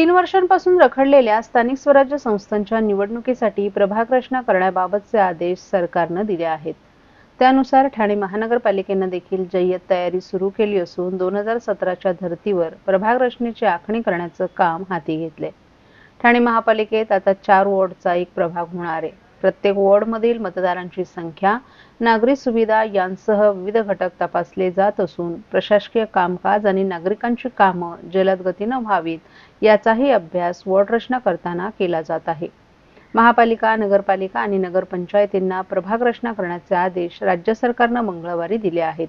तीन वर्षांपासून रखडलेल्या स्थानिक स्वराज्य संस्थांच्या निवडणुकीसाठी प्रभाग रचना करण्याबाबतचे आदेश सरकारनं दिले आहेत. त्यानुसार ठाणे महानगरपालिकेनं देखील जय्यत तयारी सुरू केली असून दोन हजार सतराच्या धर्तीवर प्रभाग रचनेची आखणी करण्याचं काम हाती घेतले ठाणे महापालिकेत आता चार वॉर्डचा एक प्रभाग होणार आहे. प्रत्येक वॉर्डमधील मतदारांची संख्या नागरी सुविधा यांसह विविध घटक तपासले जात असून प्रशासकीय कामकाज आणि नागरिकांची कामं जलद गतीनं व्हावीत याचाही अभ्यास वॉर्ड रचना करताना केला जात आहे. महापालिका नगरपालिका आणि नगरपंचायतींना प्रभाग रचना करण्याचे आदेश राज्य सरकारनं मंगळवारी दिले आहेत.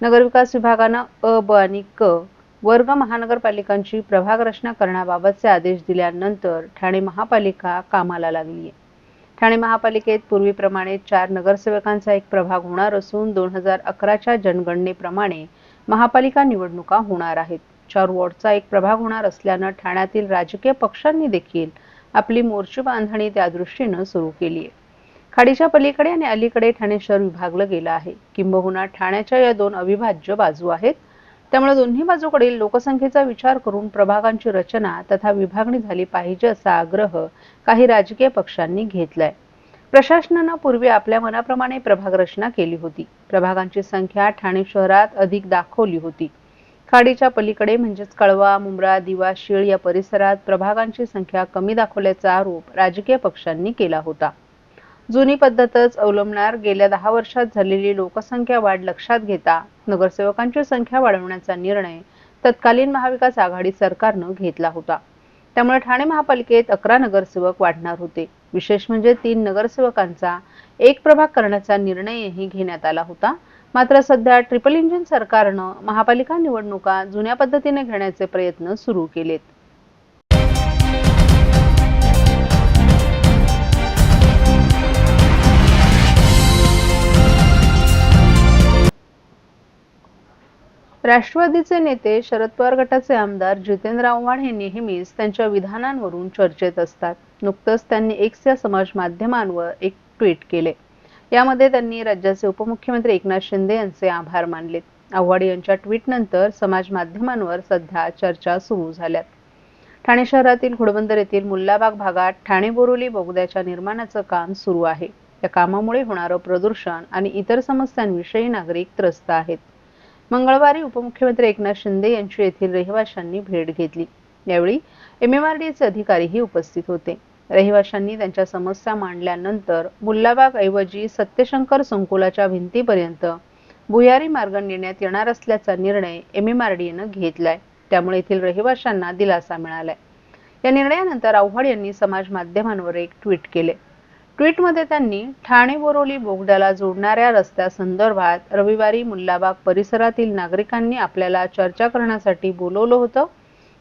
नगरविकास विभागानं अ ब आणि क वर्ग महानगरपालिकांची प्रभाग रचना करण्याबाबतचे आदेश दिल्यानंतर ठाणे महापालिका कामाला लागली आहे ठाणे महापालिकेत पूर्वीप्रमाणे चार नगरसेवकांचा एक प्रभाग होणार असून दोन हजार अकराच्या जनगणनेप्रमाणे महापालिका निवडणुका होणार आहेत. चार वॉर्डचा एक प्रभाग होणार असल्यानं ठाण्यातील राजकीय पक्षांनी देखील आपली मोर्चे बांधणी त्या दृष्टीनं सुरू केली आहे. खाडीच्या पलीकडे आणि अलीकडे ठाणे शहर विभागलं गेलं आहे. किंबहुना ठाण्याच्या या दोन अविभाज्य बाजू आहेत. त्यामुळे दोन्ही बाजूकडील लोकसंख्येचा विचार करून प्रभागांची रचना तथा विभागणी झाली पाहिजे असा आग्रह काही राजकीय पक्षांनी घेतलाय. प्रशासनानं पूर्वी आपल्या मनाप्रमाणे प्रभाग रचना केली होती. प्रभागांची संख्या ठाणे शहरात अधिक दाखवली होती. खाडीच्या पलीकडे म्हणजेच कळवा मुंब्रा दिवा शीळ या परिसरात प्रभागांची संख्या कमी दाखवल्याचा आरोप राजकीय पक्षांनी केला होता. जुनी पद्धतच अवलंबणार. गेल्या दहा वर्षात झालेली लोकसंख्या वाढ लक्षात घेता नगरसेवकांची संख्या वाढवण्याचा निर्णय तत्कालीन महाविकास आघाडी सरकारनं घेतला होता. त्यामुळे ठाणे महापालिकेत अकरा नगरसेवक वाढणार होते. विशेष म्हणजे तीन नगरसेवकांचा एक प्रभाग करण्याचा निर्णयही घेण्यात आला होता. मात्र सध्या ट्रिपल इंजिन सरकारनं महापालिका निवडणुका जुन्या पद्धतीने घेण्याचे प्रयत्न सुरू केलेत. राष्ट्रवादीचे नेते शरद पवार गटाचे आमदार जितेंद्र आव्हाड हे नेहमीच त्यांच्या विधानांवरून चर्चेत असतात. नुकतंच त्यांनी एक्स या समाज माध्यमांवर एक ट्विट केले. यामध्ये त्यांनी राज्याचे उपमुख्यमंत्री एकनाथ शिंदे यांचे आभार मानले. आव्हाड यांच्या ट्विटनंतर समाज माध्यमांवर सध्या चर्चा सुरू झाल्यात. ठाणे शहरातील घोडबंदर येथील मुल्लाबाग भागात ठाणे बोरोली बोगद्याच्या निर्माणाचं काम सुरू आहे. या कामामुळे होणारं प्रदूषण आणि इतर समस्यांविषयी नागरिक त्रस्त आहेत. मंगळवारी उपमुख्यमंत्री एकनाथ शिंदे यांची येथील रहिवाशांनी भेट घेतली. यावेळी एमएमआरडीचे अधिकारीही उपस्थित होते. रहिवाशांनी त्यांच्या समस्या मांडल्यानंतर मुल्लाबाग ऐवजी सत्यशंकर संकुलाच्या भिंतीपर्यंत भुयारी मार्ग नेण्यात येणार असल्याचा निर्णय एम एम आर डीनं घेतलाय. त्यामुळे येथील रहिवाशांना दिलासा मिळालाय. या निर्णयानंतर आव्हाड यांनी समाज माध्यमांवर एक ट्विट केले. ट्विटमध्ये त्यांनी ठाणे बोरोली बोगद्याला जोडणाऱ्या रस्त्यासंदर्भात रविवारी मुल्लाबाग परिसरातील नागरिकांनी आपल्याला चर्चा करण्यासाठी बोलवलं होतं.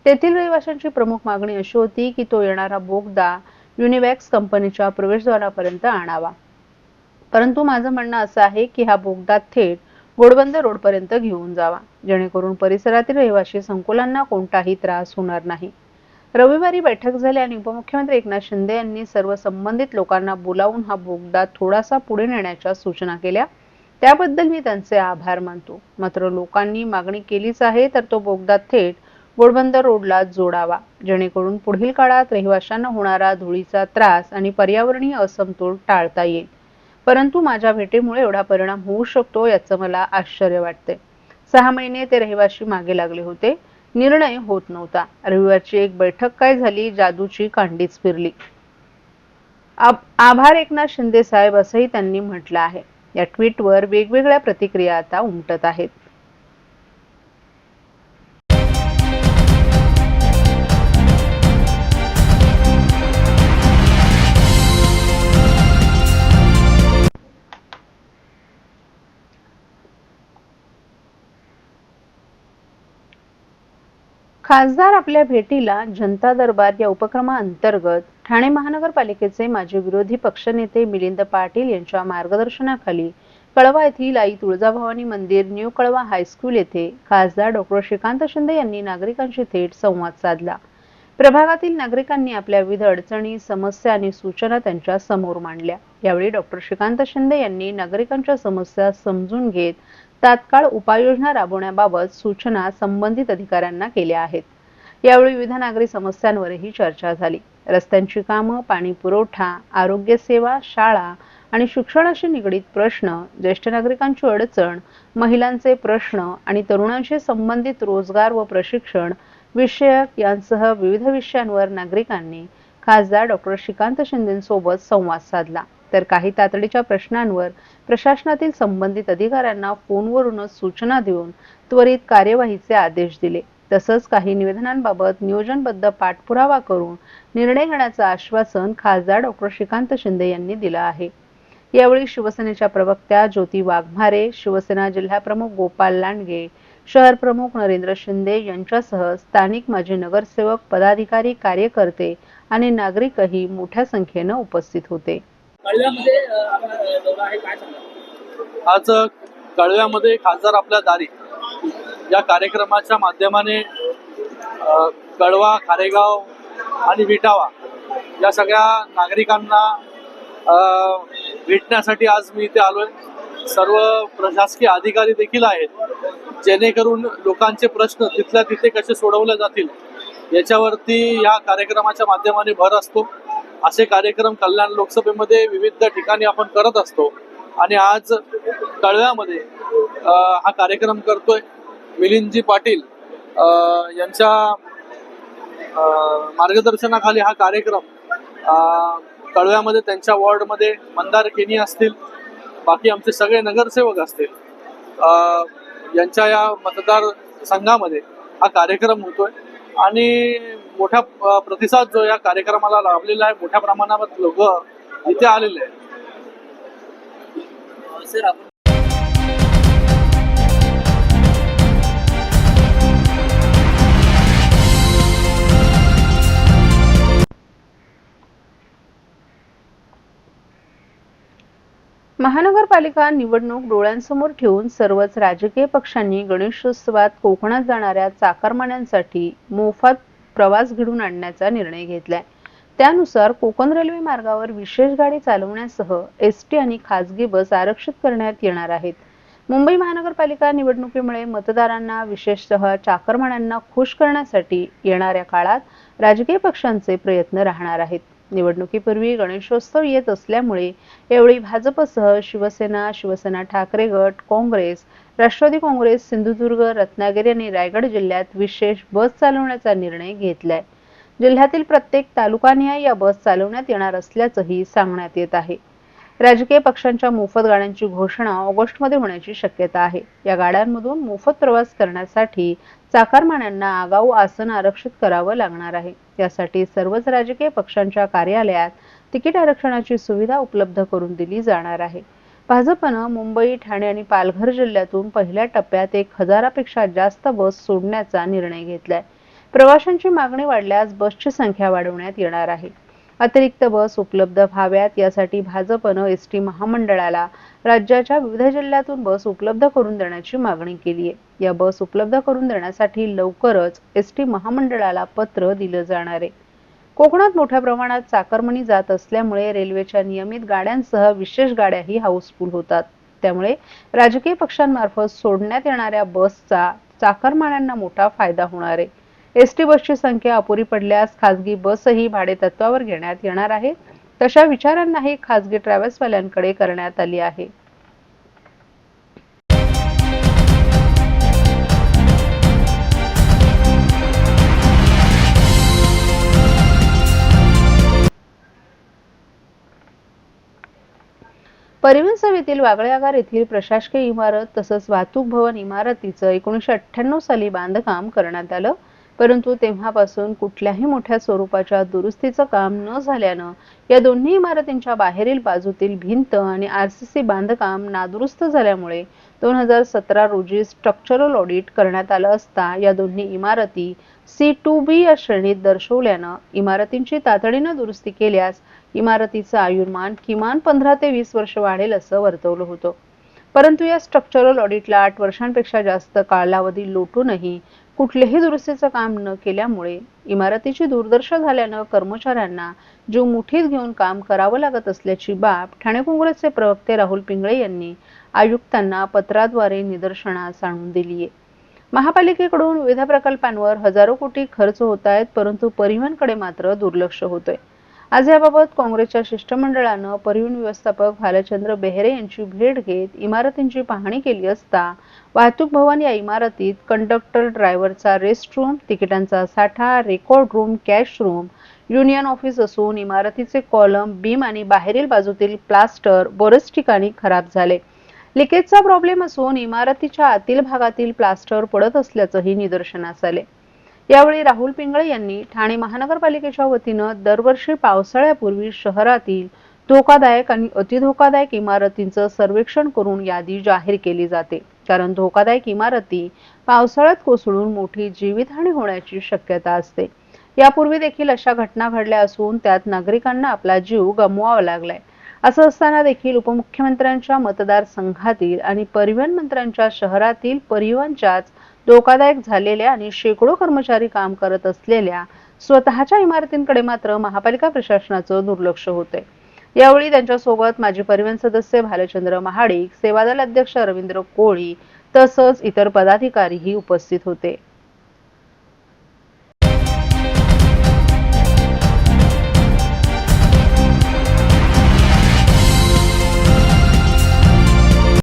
तेथील रहिवाशांची प्रमुख मागणी अशी होती की तो येणारा बोगदा युनिवॅक्स कंपनीच्या प्रवेशद्वारापर्यंत आणावा. परंतु माझं म्हणणं असं आहे की हा बोगदा थेट गोडबंद रोडपर्यंत घेऊन जावा जेणेकरून परिसरातील रहिवाशी संकुलांना कोणताही त्रास होणार नाही. रविवारी बैठक झाली आणि उपमुख्यमंत्री एकनाथ शिंदे यांनी सर्व संबंधित लोकांना बोलावून हा बोगदा थोडासा पुढे नेण्याच्या सूचना केल्या. त्याबद्दल मी त्यांचे आभार मानतो. मात्र लोकांनी मागणी केलीच आहे तर तो बोगदा थेट गोडबंदर रोडला जोडावा. जेणेकरून पुढील काळात रहिवाशांना होणारा धुळीचा त्रास आणि पर्यावरणीय असमतोल टाळता येईल. परंतु माझ्या भेटीमुळे एवढा परिणाम होऊ शकतो याचं मला आश्चर्य वाटते सहा महिने ते रहिवाशी मागे लागले होते. निर्णय होत नव्हता. रविवारची एक बैठक काय झाली? जादूची कांडीच फिरली. आभार एकनाथ शिंदे साहेब असंही त्यांनी म्हटलं आहे. या ट्विटवर वेगवेगळ्या प्रतिक्रिया आता उमटत आहेत. खासदार आपल्या भेटीला जनता दरबार या उपक्रमाअंतर्गत ठाणे महानगरपालिकेचे माजी विरोधी पक्षनेते मिलिंद पाटील यांच्या मार्गदर्शनाखाली कळवा येथील आई तुळजाभवानी मंदिर न्यू कळवा हायस्कूल येथे खासदार डॉक्टर श्रीकांत शिंदे यांनी नागरिकांशी थेट संवाद साधला. प्रभागातील नागरिकांनी आपल्या विविध अडचणी समस्या आणि सूचना त्यांच्यासमोर मांडल्या. यावेळी डॉक्टर श्रीकांत शिंदे यांनी नागरिकांच्या समस्या समजून घेत तात्काळ उपाययोजना राबवण्याबाबत सूचना संबंधित अधिकाऱ्यांना केल्या आहेत. यावेळी विविध नागरी समस्यांवरही चर्चा झाली. रस्त्यांची कामं पाणी पुरवठा आरोग्य सेवा शाळा आणि शिक्षणाशी निगडीत प्रश्न ज्येष्ठ नागरिकांची अडचण महिलांचे प्रश्न आणि तरुणांशी संबंधित रोजगार व प्रशिक्षण विषयक यांसह विविध विषयांवर नागरिकांनी खासदार डॉक्टर श्रीकांत शिंदेसोबत संवाद साधला. तर काही तातडीच्या प्रश्नांवर प्रशासनातील संबंधित अधिकाऱ्यांना फोनवरूनच सूचना देऊन त्वरित कार्यवाहीचे आदेश दिले. तसंच काही निवेदनांबाबत नियोजनबद्ध पाठपुरावा करून निर्णय घेण्याचं आश्वासन खासदार डॉक्टर श्रीकांत शिंदे यांनी दिलं आहे. यावेळी शिवसेनेच्या प्रवक्त्या ज्योती वाघमारे शिवसेना जिल्हाप्रमुख गोपाल लांडगे शहर प्रमुख नरेंद्र शिंदे यांच्यासह स्थानिक माजी नगरसेवक पदाधिकारी कार्यकर्ते आणि नागरिकही मोठ्या संख्येनं उपस्थित होते. कळव्यामध्ये आज कळव्यामध्ये खासदार आपल्या दारी. या कार्यक्रमाच्या माध्यमाने कळवा खारेगाव आणि विटावा या सगळ्या नागरिकांना भेटण्यासाठी आज मी इथे आलोय. सर्व प्रशासकीय अधिकारी देखील आहेत. जेणेकरून लोकांचे प्रश्न तिथल्या तिथे कसे सोडवले जातील याच्यावरती या कार्यक्रमाच्या माध्यमाने भर असतो. असे कार्यक्रम कल्याण लोकसभेमध्ये विविध ठिकाणी आपण करत असतो. आणि आज कळव्यामध्ये हा कार्यक्रम करतोय मिलिंदजी पाटील यांच्या मार्गदर्शनाखाली हा कार्यक्रम कळव्यामध्ये त्यांच्या वॉर्डमध्ये मंदार केनी असतील बाकी आमचे सगळे नगरसेवक असतील यांच्या या मतदार संघामध्ये हा कार्यक्रम होतोय. आणि मोठा प्रतिसाद जो या कार्यक्रमाला लाभलेला आहे मोठ्या प्रमाणावर लोक इथे आलेले आहेत. महानगरपालिका निवडणूक डोळ्यांसमोर ठेवून सर्वच राजकीय पक्षांनी गणेशोत्सवात कोकणात जाणाऱ्या चाकरमान्यांसाठी मोफत प्रवास घडून आणण्याचा निर्णय घेतलाय. त्यानुसार कोकण रेल्वे मार्गावर विशेष गाडी चालवण्यासह एस टी आणि खासगी बस आरक्षित करण्यात येणार आहेत. मुंबई महानगरपालिका निवडणुकीमुळे मतदारांना विशेषतः चाकरमान्यांना खुश करण्यासाठी येणाऱ्या काळात राजकीय पक्षांचे प्रयत्न राहणार आहेत. निवडणुकीपूर्वी गणेशोत्सव येत असल्यामुळे यावेळी भाजपसह शिवसेना शिवसेना ठाकरे गट काँग्रेस राष्ट्रवादी काँग्रेस सिंधुदुर्ग रत्नागिरी आणि रायगड जिल्ह्यात विशेष बस चालवण्याचा निर्णय घेतलाय. जिल्ह्यातील प्रत्येक तालुकानिहाय या बस चालवण्यात येणार असल्याचंही सांगण्यात येत आहे. राजकीय पक्षांच्या मोफत गाड्यांची घोषणा ऑगस्टमध्ये होण्याची शक्यता आहे. या गाड्यांमधून मोफत प्रवास करण्यासाठी चाकरमान्यांना आगाऊ आसन आरक्षित करावं लागणार आहे. यासाठी सर्वच राजकीय पक्षांच्या कार्यालयात तिकीट आरक्षणाची सुविधा उपलब्ध करून दिली जाणार आहे. भाजपनं मुंबई ठाणे आणि पालघर जिल्ह्यातून पहिल्या टप्प्यात एक हजारापेक्षा जास्त बस सोडण्याचा निर्णय घेतलाय. प्रवाशांची मागणी वाढल्यास बसची संख्या वाढवण्यात येणार आहे. अतिरिक्त बस उपलब्ध व्हाव्यात यासाठी भाजपनं एस टी महामंडळाला राज्याच्या विविध जिल्ह्यातून बस उपलब्ध करून देण्याची मागणी केली आहे या बस उपलब्ध करून देण्यासाठी लवकरच एस टी महामंडळाला पत्र दिलं जाणार आहे. कोकणात मोठ्या प्रमाणात चाकरमणी जात असल्यामुळे रेल्वेच्या नियमित गाड्यांसह विशेष गाड्याही हाऊसफुल होतात. त्यामुळे राजकीय पक्षांमार्फत सोडण्यात येणाऱ्या बसचा चाकरमान्यांना मोठा फायदा होणार आहे. एस टी बसची संख्या अपुरी पडल्यास खासगी बसही भाडे तत्वावर घेण्यात येणार आहे. तशा विचारांनाही खासगी ट्रॅव्हल्सवाल्यांकडे करण्यात आली आहे. परिवहन सेवेतील वागळ्यागार येथील प्रशासकीय इमारत तसंच वाहतूक भवन इमारतीचं एकोणीसशे अठ्ठ्याण्णव साली बांधकाम करण्यात आलं. परंतु तेव्हापासून कुठल्याही मोठ्या स्वरूपाच्या दुरुस्तीचं काम न झाल्यानं या दोन्ही इमारतींच्या बाहेरील बाजूतील भिंत आणि आर सी सी बांधकाम नादुरुस्त झाल्यामुळे दोन हजार सतरा रोजी स्ट्रक्चरल ऑडिट करण्यात आलं असता या दोन्ही इमारती सी टू बी या श्रेणीत दर्शवल्यानं इमारतींची तातडीनं दुरुस्ती केल्यास इमारतीचं आयुर्मान किमान पंधरा ते वीस वर्ष वाढेल असं वर्तवलं होतं. परंतु या स्ट्रक्चरल ऑडिटला आठ वर्षांपेक्षा जास्त कालावधी लोटूनही कुठलेही दुरुस्तीचं काम न केल्यामुळे इमारतीची दुर्दशा झाल्यानं कर्मचाऱ्यांना जीव मुठीत घेऊन काम करावं लागत असल्याची बाब ठाणे काँग्रेसचे प्रवक्ते राहुल पिंगळे यांनी आयुक्तांना पत्राद्वारे निदर्शनास आणून दिली आहे. महापालिकेकडून विविध प्रकल्पांवर हजारो कोटी खर्च होत आहेत परंतु परिवहनकडे मात्र दुर्लक्ष होतोय. आज याबाबत काँग्रेसच्या शिष्टमंडळानं परिवहन व्यवस्थापक भालचंद्र बेहरे यांची भेट घेत इमारतींची पाहणी केली असता वाहतूक भवन या इमारतीत कंडक्टर ड्रायव्हरचा रेस्ट रूम तिकिटांचा साठा record room cash room union office असून इमारतीचे कॉलम बीम आणि बाहेरील बाजूतील प्लास्टर बरेच ठिकाणी खराब झाले. लिकेजचा प्रॉब्लेम असून इमारतीच्या आतील भागातील प्लास्टर पडत असल्याचंही निदर्शनास आले. यावेळी राहुल पिंगळे यांनी ठाणे महानगरपालिकेच्या वतीनं दरवर्षी पावसाळ्यापूर्वी शहरातील धोकादायक आणि अतिधोकादायक इमारतींचं सर्वेक्षण करून यादी जाहीर केली जाते. कारण धोकादायक इमारती पावसाळ्यात कोसळून मोठी जीवितहानी होण्याची शक्यता असते. यापूर्वी देखील अशा घटना घडल्या असून त्यात नागरिकांना आपला जीव गमवावा लागलाय. असं असताना देखील उपमुख्यमंत्र्यांच्या मतदारसंघातील आणि परिवहन मंत्र्यांच्या शहरातील परिवहनच्याच धोकादायक झालेल्या आणि शेकडो कर्मचारी काम करत असलेल्या स्वतःच्या इमारतींकडे मात्र महापालिका प्रशासनाचं दुर्लक्ष होते यावेळी त्यांच्यासोबत माजी परिवहन सदस्य भालचंद्र महाडिक सेवादल अध्यक्ष रवींद्र कोळी तसंच इतर पदाधिकारीही उपस्थित होते.